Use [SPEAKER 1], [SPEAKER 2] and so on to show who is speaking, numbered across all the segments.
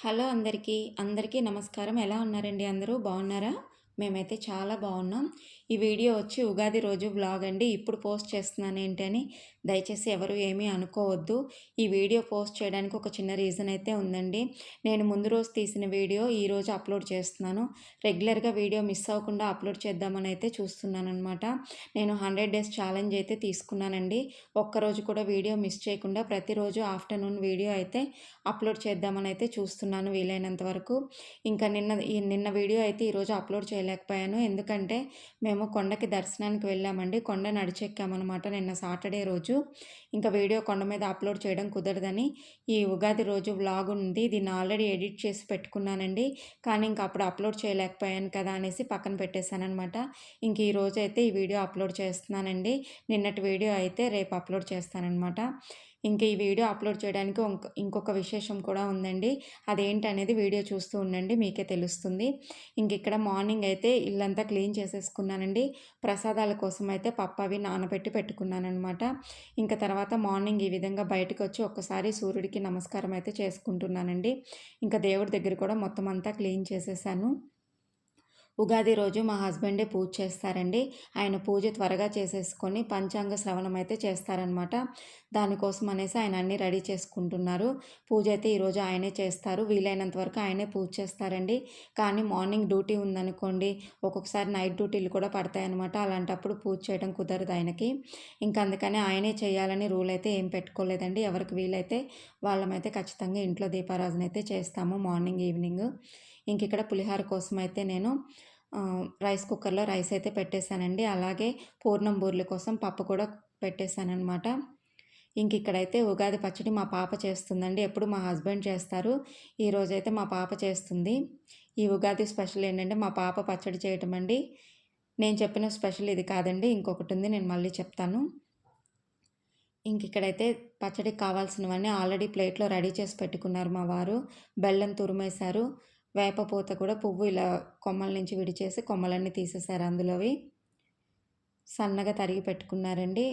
[SPEAKER 1] Hello అందరికీ అందరికీ నమస్కారం. ఎలా ఉన్నారండి అందరూ? బాగున్నారా? మేమైతే చాలా బాగున్నాం. ఈ వీడియో వచ్చి ఉగాది రోజు వ్లాగ్ అండి. ఇప్పుడు పోస్ట్ చేస్తున్నాను ఏంటి అని దయచేసి ఎవరు ఏమీ అనుకోవద్దు. ఈ వీడియో పోస్ట్ చేయడానికి ఒక చిన్న రీజన్ అయితే ఉందండి. నేను ముందు రోజు తీసిన వీడియో ఈరోజు అప్లోడ్ చేస్తున్నాను. రెగ్యులర్గా వీడియో మిస్ అవ్వకుండా అప్లోడ్ చేద్దామని అయితే చూస్తున్నాను అనమాట నేను హండ్రెడ్ డేస్ ఛాలెంజ్ అయితే తీసుకున్నానండి. ఒక్కరోజు కూడా వీడియో మిస్ చేయకుండా ప్రతిరోజు ఆఫ్టర్నూన్ వీడియో అయితే అప్లోడ్ చేద్దామని అయితే చూస్తున్నాను వీలైనంత వరకు. ఇంకా నిన్న నిన్న వీడియో అయితే ఈరోజు అప్లోడ్ చేయలేకపోయాను. ఎందుకంటే మేము కొండకి దర్శనానికి వెళ్ళామండి. కొండ నడిచెక్కామన్నమాట నిన్న సాటర్డే రోజు. ఇంకా వీడియో కొండ మీద అప్లోడ్ చేయడం కుదరదని ఈ ఉగాది రోజు వ్లాగ్ ఉంది. దీన్ని ఆల్రెడీ ఎడిట్ చేసి పెట్టుకున్నానండి. కానీ ఇంకా అప్పుడు అప్లోడ్ చేయలేకపోయాను కదా అనేసి పక్కన పెట్టేశానమాట అనమాట ఇంక ఈ రోజు అయితే ఈ వీడియో అప్లోడ్ చేస్తున్నానండి. నిన్నటి వీడియో అయితే రేపు అప్లోడ్ చేస్తానన్నమాట. ఇంక ఈ వీడియో అప్లోడ్ చేయడానికి ఇంకొక విశేషం కూడా ఉందండి. అదేంటనేది వీడియో చూస్తూ ఉండండి మీకే తెలుస్తుంది. ఇంక ఇక్కడ మార్నింగ్ అయితే ఇల్లంతా క్లీన్ చేసేసుకున్నానండి. ప్రసాదాల కోసం అయితే పప్పు అవి నానబెట్టి పెట్టుకున్నానమాట ఇంకా తర్వాత మార్నింగ్ ఈ విధంగా బయటకు వచ్చి ఒక్కసారి సూర్యుడికి నమస్కారం అయితే చేసుకుంటున్నానండి. ఇంకా దేవుడి దగ్గర కూడా మొత్తం అంతా క్లీన్ చేసేసాను. ఉగాది రోజు మా హస్బెండే పూజ చేస్తారండి. ఆయన పూజ త్వరగా చేసేసుకొని పంచాంగ శ్రవణం అయితే చేస్తారనమాట దానికోసం అనేసి ఆయన అన్నీ రెడీ చేసుకుంటున్నారు. పూజ అయితే ఈరోజు ఆయనే చేస్తారు. వీలైనంత వరకు ఆయనే పూజ చేస్తారండి. కానీ మార్నింగ్ డ్యూటీ ఉందనుకోండి ఒక్కొక్కసారి నైట్ డ్యూటీలు కూడా పడతాయన్నమాట. అలాంటప్పుడు పూజ చేయడం కుదరదు ఆయనకి. ఇంకా అందుకని ఆయనే చేయాలని రూల్ అయితే ఏం పెట్టుకోలేదండి. ఎవరికి వీలైతే వాళ్ళమైతే ఖచ్చితంగా ఇంట్లో దీపారాధన అయితే చేస్తాము మార్నింగ్ ఈవినింగ్. ఇంక ఇక్కడ పులిహార కోసం అయితే నేను రైస్ కుక్కర్లో రైస్ అయితే పెట్టేశానండి. అలాగే పూర్ణం బూర్ల కోసం పప్పు కూడా పెట్టేశానమాట ఇంక ఇక్కడైతే ఉగాది పచ్చడి మా పాప చేస్తుందండి. ఎప్పుడు మా హస్బెండ్ చేస్తారు. ఈరోజైతే మా పాప చేస్తుంది. ఈ ఉగాది స్పెషల్ ఏంటంటే మా పాప పచ్చడి చేయటం అండి. నేను చెప్పిన స్పెషల్ ఇది కాదండి. ఇంకొకటి ఉంది. నేను మళ్ళీ చెప్తాను. ఇంక ఇక్కడైతే పచ్చడికి కావాల్సినవన్నీ ఆల్రెడీ ప్లేట్లో రెడీ చేసి పెట్టుకున్నారు మా వారు. బెల్లం తురిమేశారు. వేపపూత కూడా పువ్వు ఇలా కొమ్మల నుంచి విడిచేసి కొమ్మలన్నీ తీసేశారు అందులోవి సన్నగా తరిగి పెట్టుకున్నారండి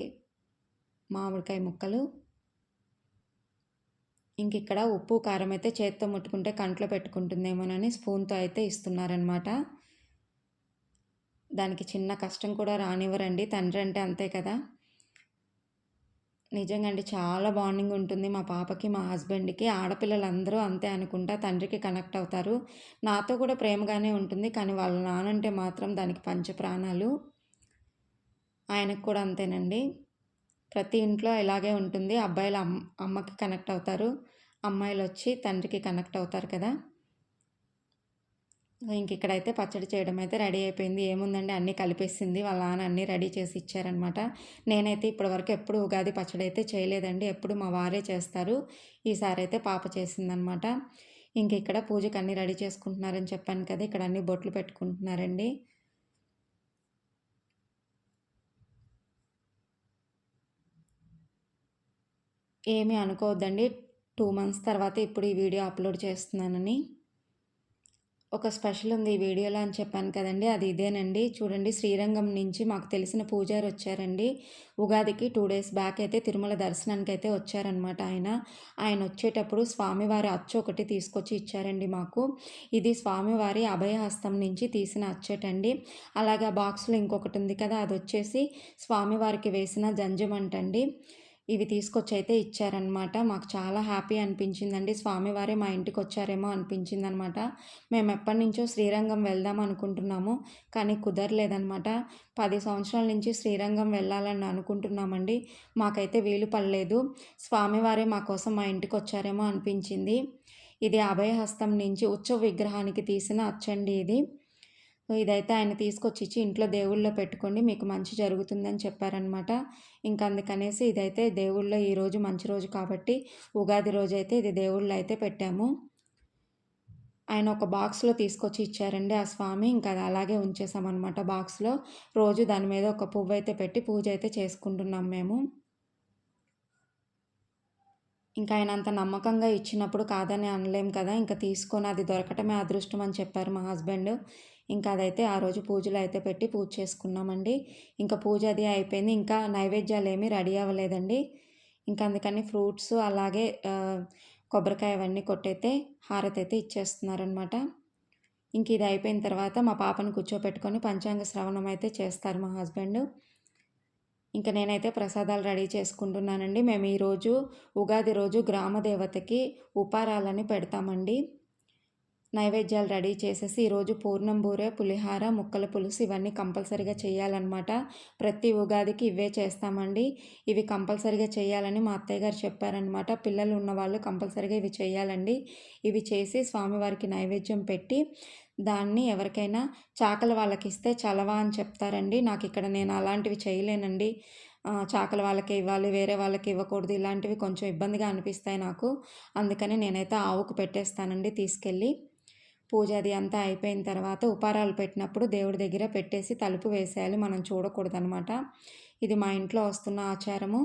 [SPEAKER 1] మామిడికాయ ముక్కలు. ఇంక ఇక్కడ ఉప్పు కారం అయితే చేత్తో ముట్టుకుంటే కంట్లో పెట్టుకుంటుందేమోనని స్పూన్తో అయితే ఇస్తున్నారనమాట దానికి చిన్న కష్టం కూడా రానివ్వరండి తండ్రి అంటే అంతే కదా. నిజంగా అండి. చాలా బాండింగ్ ఉంటుంది. మా పాపకి మా హస్బెండ్కి ఆడపిల్లలందరూ అంతే అనుకుంటా తండ్రికి కనెక్ట్ అవుతారు. నాతో కూడా ప్రేమగానే ఉంటుంది. కానీ వాళ్ళ నానంటే మాత్రం దానికి పంచ ప్రాణాలు. ఆయనకు కూడా అంతేనండి. ప్రతి ఇంట్లో ఇలాగే ఉంటుంది. అబ్బాయిలు అమ్మ అమ్మకి కనెక్ట్ అవుతారు. అమ్మాయిలు వచ్చి తండ్రికి కనెక్ట్ అవుతారు కదా. ఇంక ఇక్కడైతే పచ్చడి చేయడం అయితే రెడీ అయిపోయింది. ఏముందండి? అన్నీ కలిపేసింది. వాళ్ళ నాన్న అన్నీ రెడీ చేసి ఇచ్చారనమాట నేనైతే ఇప్పటివరకు ఎప్పుడు ఉగాది పచ్చడి అయితే చేయలేదండి. ఎప్పుడు మా వారే చేస్తారు. ఈసారి అయితే పాప చేసిందనమాట ఇంక ఇక్కడ పూజకు అన్నీ రెడీ చేసుకుంటున్నారని చెప్పాను కదా ఇక్కడ అన్ని బొట్లు పెట్టుకుంటున్నారండి. ఏమీ అనుకోవద్దండి. టూ మంత్స్ తర్వాత ఇప్పుడు ఈ వీడియో అప్లోడ్ చేస్తున్నానని. ఒక స్పెషల్ ఉంది ఈ వీడియోలో అని చెప్పాను కదండి. అది ఇదేనండి. చూడండి శ్రీరంగం నుంచి మాకు తెలిసిన పూజారి వచ్చారండి. ఉగాదికి టూ డేస్ బ్యాక్ అయితే తిరుమల దర్శనానికి అయితే వచ్చారనమాట ఆయన. ఆయన వచ్చేటప్పుడు స్వామివారి అచ్చు ఒకటి తీసుకొచ్చి ఇచ్చారండి మాకు. ఇది స్వామివారి అభయహస్తం నుంచి తీసిన అచ్చటండి. అలాగే బాక్స్లో ఇంకొకటి ఉంది కదా అది వచ్చేసి స్వామివారికి వేసిన జంజమంటండి. ఇవి తీసుకొచ్చి అయితే ఇచ్చారనమాట. మాకు చాలా హ్యాపీ అనిపించిందండి. స్వామివారే మా ఇంటికి వచ్చారేమో అనిపించింది అనమాట మేము ఎప్పటి నుంచో శ్రీరంగం వెళ్దాం అనుకుంటున్నాము కానీ కుదరలేదనమాట. పది సంవత్సరాల నుంచి శ్రీరంగం వెళ్ళాలని అనుకుంటున్నామండి. మాకైతే వీలు పడలేదు. స్వామివారే మా కోసం మా ఇంటికి వచ్చారేమో అనిపించింది. ఇది అభయహస్తం నుంచి ఉత్సవ విగ్రహానికి తీసిన అచ్చండి ఇది. ఇదైతే ఆయన తీసుకొచ్చి ఇచ్చి ఇంట్లో దేవుళ్ళో పెట్టుకోండి మీకు మంచి జరుగుతుందని చెప్పారనమాట ఇంకా అందుకనేసి ఇదైతే దేవుళ్ళో ఈరోజు మంచి రోజు కాబట్టి ఉగాది రోజు అయితే ఇది దేవుళ్ళు అయితే పెట్టాము. ఆయన ఒక బాక్స్లో తీసుకొచ్చి ఇచ్చారండి ఆ స్వామి ఇంకా అది అలాగే ఉంచేసామన్నమాట బాక్స్లో. రోజు దాని మీద ఒక పువ్వు అయితే పెట్టి పూజ అయితే చేసుకుంటున్నాం మేము. ఇంకా ఆయన అంత నమ్మకంగా ఇచ్చినప్పుడు కాదని అనలేం కదా ఇంకా తీసుకొని అది దొరకటమే అదృష్టం అని చెప్పారు మా హస్బెండ్. ఇంకా అదైతే ఆ రోజు పూజలు అయితే పెట్టి పూజ చేసుకున్నామండి. ఇంకా పూజ అది అయిపోయింది. ఇంకా నైవేద్యాలు ఏమీ రెడీ అవ్వలేదండి. ఇంకా అందుకని ఫ్రూట్స్ అలాగే కొబ్బరికాయ అవన్నీ కొట్టయితే హారతి అయితే ఇచ్చేస్తున్నారనమాట ఇంక ఇది అయిపోయిన తర్వాత మా పాపను కూర్చోపెట్టుకొని పంచాంగ శ్రవణం అయితే చేస్తారు మా హస్బెండ్. ఇంకా నేనైతే ప్రసాదాలు రెడీ చేసుకుంటున్నానండి. మేము ఈరోజు ఉగాది రోజు గ్రామ దేవతకి ఉపారాలని పెడతామండి. నైవేద్యాలు రెడీ చేసేసి ఈరోజు పూర్ణం బూరె పులిహార ముక్కల పులుసు ఇవన్నీ కంపల్సరీగా చేయాలన్నమాట. ప్రతి ఉగాదికి ఇవే చేస్తామండి. ఇవి కంపల్సరీగా చేయాలని మా అత్తయ్య గారు చెప్పారనమాట పిల్లలు ఉన్నవాళ్ళు కంపల్సరీగా ఇవి చేయాలండి. ఇవి చేసి స్వామివారికి నైవేద్యం పెట్టి దాన్ని ఎవరికైనా చాకల వాళ్ళకి ఇస్తే చలవా అని చెప్తారండి. నాకు ఇక్కడ నేను అలాంటివి చేయలేనండి. చాకల వాళ్ళకి ఇవ్వాలి వేరే వాళ్ళకి ఇవ్వకూడదు. ఇలాంటివి కొంచెం ఇబ్బందిగా అనిపిస్తాయి నాకు. అందుకని నేనైతే ఆవుకు పెట్టేస్తానండి తీసుకెళ్ళి. పూజ అది అంతా అయిపోయిన తర్వాత ఉపారాలు పెట్టినప్పుడు దేవుడి దగ్గర పెట్టేసి తలుపు వేసేయాలి. మనం చూడకూడదు అనమాట ఇది మా ఇంట్లో వస్తున్న ఆచారము.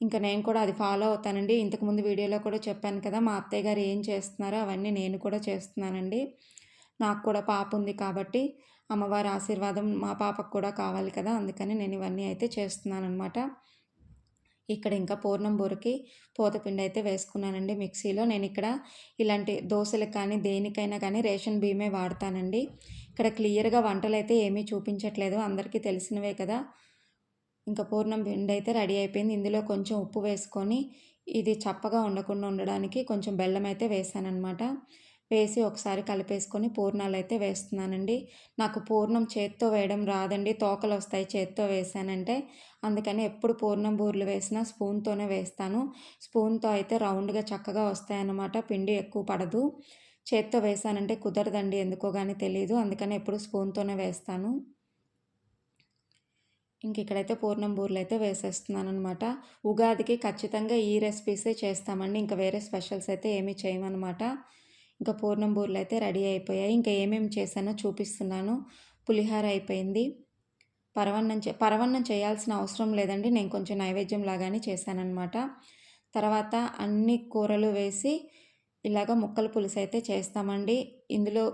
[SPEAKER 1] ఇంకా నేను కూడా అది ఫాలో అవుతానండి. ఇంతకుముందు వీడియోలో కూడా చెప్పాను కదా మా అత్తయ్య గారు ఏం చేస్తున్నారో అవన్నీ నేను కూడా చేస్తున్నానండి. నాకు కూడా పాప ఉంది కాబట్టి అమ్మవారి ఆశీర్వాదం మా పాపకు కూడా కావాలి కదా అందుకని నేను ఇవన్నీ అయితే చేస్తున్నాను అనమాట ఇక్కడ ఇంకా పూర్ణం బూరకి పోతపిండి అయితే వేసుకున్నానండి మిక్సీలో. నేను ఇక్కడ ఇలాంటి దోశలకు కానీ దేనికైనా కానీ రేషన్ బియ్యమే వాడతానండి. ఇక్కడ క్లియర్గా వంటలు అయితే ఏమీ చూపించట్లేదు అందరికీ తెలిసినవే కదా. ఇంకా పూర్ణం పిండి అయితే రెడీ అయిపోయింది. ఇందులో కొంచెం ఉప్పు వేసుకొని ఇది చప్పగా ఉండకుండా ఉండడానికి కొంచెం బెల్లం అయితే వేసానమాట వేసి ఒకసారి కలిపేసుకొని పూర్ణాలు అయితే వేస్తున్నానండి. నాకు పూర్ణం చేత్తో వేయడం రాదండి. తోకలు వస్తాయి చేత్తో వేసానంటే. అందుకని ఎప్పుడు పూర్ణం బూర్లు వేసినా స్పూన్తోనే వేస్తాను. స్పూన్తో అయితే రౌండ్గా చక్కగా వస్తాయన్నమాట. పిండి ఎక్కువ పడదు. చేత్తో వేసానంటే కుదరదండి. ఎందుకో కానీ తెలియదు అందుకని ఎప్పుడు స్పూన్తోనే వేస్తాను. ఇంక ఇక్కడైతే పూర్ణం బూర్లు అయితే వేసేస్తున్నాను అనమాట ఉగాదికి ఖచ్చితంగా ఈ రెసిపీసే చేస్తామండి. ఇంకా వేరే స్పెషల్స్ అయితే ఏమీ చేయమన్నమాట. ఇంకా పూర్ణం బూరెలు అయితే రెడీ అయిపోయాయి. ఇంకా ఏమేమి చేశానో చూపిస్తున్నాను. పులిహార అయిపోయింది. పరవన్నం చే పరవన్నం చేయాల్సిన అవసరం లేదండి. నేను కొంచెం నైవేద్యం లాగానే చేశానమాట తర్వాత అన్ని కూరలు వేసి ఇలాగ ముక్కల పులుసు అయితే చేస్తామండి. ఇందులో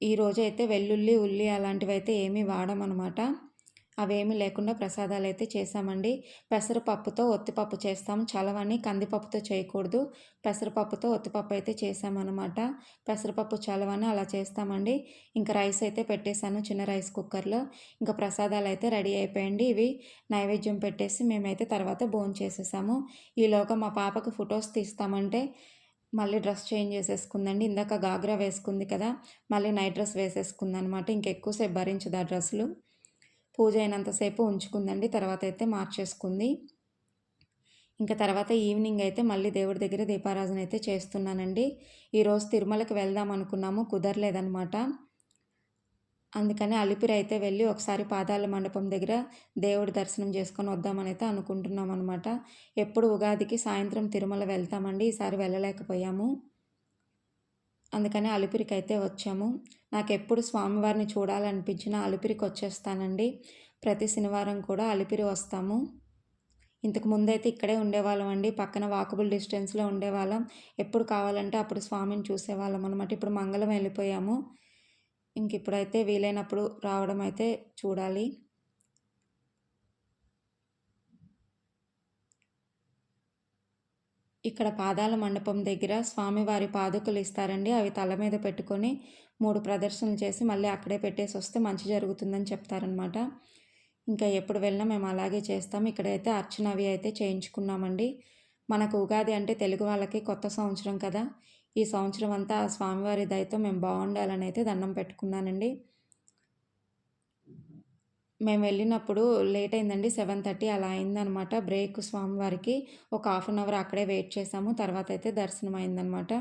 [SPEAKER 1] ఈరోజు అయితే వెల్లుల్లి ఉల్లి అలాంటివి అయితే ఏమీ వాడమన్నమాట. అవేమీ లేకుండా ప్రసాదాలు అయితే చేసామండి పెసరపప్పుతో ఒత్తిపప్పు చేస్తాం. చలవని కందిపప్పుతో చేయకూడదు. పెసరపప్పుతో ఒత్తిపప్పు అయితే చేసామన్నమాట పెసరపప్పు చలవని అలా చేస్తామండి. ఇంకా రైస్ అయితే పెట్టేశాను చిన్న రైస్ కుక్కర్లో. ఇంకా ప్రసాదాలు అయితే రెడీ అయిపోయండి. ఇవి నైవేద్యం పెట్టేసి మేమైతే తర్వాత భోజనం చేసేసాము. ఈలోగా మా పాపకు ఫొటోస్ తీస్తామంటే మళ్ళీ డ్రెస్ చేంజ్ చేసేసుకుందండి. ఇందాక గాగ్రా వేసుకుంది కదా మళ్ళీ నైట్ డ్రెస్ వేసేసుకుంది అనమాట ఇంకెక్కువసేపు భరించదు ఆ డ్రెస్సులు. పూజ అయినంతసేపు ఉంచుకుందండి. తర్వాత అయితే మార్చేసుకుంది. ఇంకా తర్వాత ఈవినింగ్ అయితే మళ్ళీ దేవుడి దగ్గర దీపారాధన అయితే చేస్తున్నానండి. ఈరోజు తిరుమలకి వెళ్దాం అనుకున్నాము. కుదరలేదనమాట అందుకని అలిపిరి అయితే వెళ్ళి ఒకసారి పాదాల మండపం దగ్గర దేవుడి దర్శనం చేసుకొని వద్దామని అయితే అనుకుంటున్నాం అనమాట ఎప్పుడు ఉగాదికి సాయంత్రం తిరుమల వెళ్తామండి. ఈసారి వెళ్ళలేకపోయాము. అందుకని అలిపిరికి అయితే వచ్చాము. నాకు ఎప్పుడు స్వామివారిని చూడాలనిపించినా అలిపిరికి వచ్చేస్తానండి ప్రతి శనివారం కూడా అలిపిరి వస్తాము. ఇంతకు ముందైతే ఇక్కడే ఉండేవాళ్ళం అండి. పక్కన వాకబుల్ డిస్టెన్స్లో ఉండేవాళ్ళం. ఎప్పుడు కావాలంటే అప్పుడు స్వామిని చూసేవాళ్ళం అనమాట ఇప్పుడు మంగళం వెళ్ళిపోయాము. ఇంక ఇప్పుడైతే వీలైనప్పుడు రావడం అయితే చూడాలి. ఇక్కడ పాదాల మండపం దగ్గర స్వామివారి పాదుకలు ఇస్తారండి. అవి తల మీద పెట్టుకొని మూడు ప్రదర్శనలు చేసి మళ్ళీ అక్కడే పెట్టేసి వస్తే మంచి జరుగుతుందని చెప్తారనమాట ఇంకా ఎప్పుడు వెళ్ళినా మేము అలాగే చేస్తాం. ఇక్కడైతే అర్చనవి అయితే చేయించుకున్నామండి. మనకు ఉగాది అంటే తెలుగు వాళ్ళకి కొత్త సంవత్సరం కదా. ఈ సంవత్సరం అంతా స్వామివారి దయతో మేము బాగుండాలని అయితే దండం పెట్టుకున్నానండి. మేము వెళ్ళినప్పుడు లేట్ అయిందండి సెవెన్ థర్టీ అలా అయిందనమాట. బ్రేక్ స్వామివారికి ఒక హాఫ్ అన్ అవర్ అక్కడే వెయిట్ చేసాము. తర్వాత అయితే దర్శనం అయిందనమాట.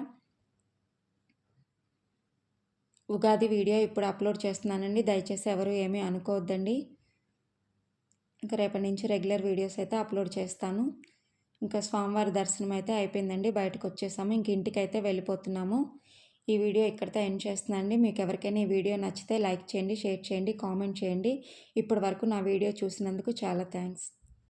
[SPEAKER 1] ఉగాది వీడియో ఇప్పుడు అప్లోడ్ చేస్తున్నానండి. దయచేసి ఎవరు ఏమీ అనుకోవద్దండి. ఇంకా రేపటి నుంచి రెగ్యులర్ వీడియోస్ అయితే అప్లోడ్ చేస్తాను. ఇంకా స్వామివారి దర్శనం అయితే అయిపోయిందండి. బయటకు వచ్చేసాము. ఇంక ఇంటికి అయితే వెళ్ళిపోతున్నాము. ఈ వీడియో ఇక్కడితో ఎండ్ చేస్తున్నానండి మీకు ఎవరికైనా ఈ వీడియో నచ్చితే లైక్ చేయండి షేర్ చేయండి కామెంట్ చేయండి. ఇప్పటి వరకు నా వీడియో చూసినందుకు చాలా థ్యాంక్స్.